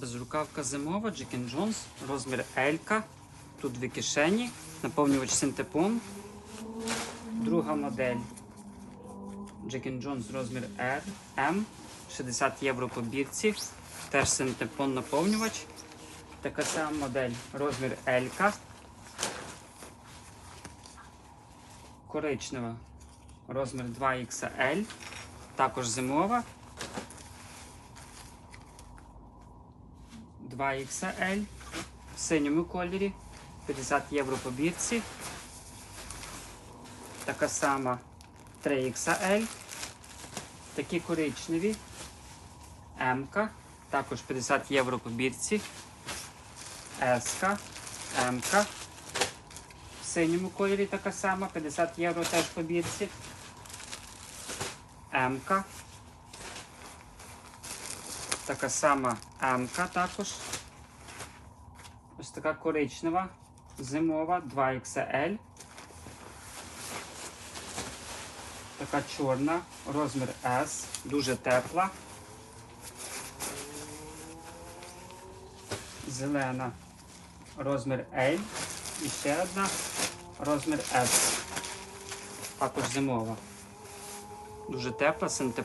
Безрукавка зимова, Jack Jones, розмір L. Тут дві кишені, наповнювач синтепон. Друга модель Jack Jones розмір R, M, 60 євро по бірці. Теж синтепон наповнювач. Така сама модель розмір L. Коричнева розмір 2XL. Також зимова. 2XL в синьому кольорі, 50 євро по бірці. Така сама 3XL. Такі коричневі. М, також 50 євро по бірці. С, М. В синьому кольорі така сама, 50 євро теж по бірці. М. Така сама М-ка також. Ось така коричнева, зимова, 2XL. Така чорна, розмір S, дуже тепла. Зелена, розмір L. І ще одна, розмір S. Також зимова. Дуже тепла, синтепон.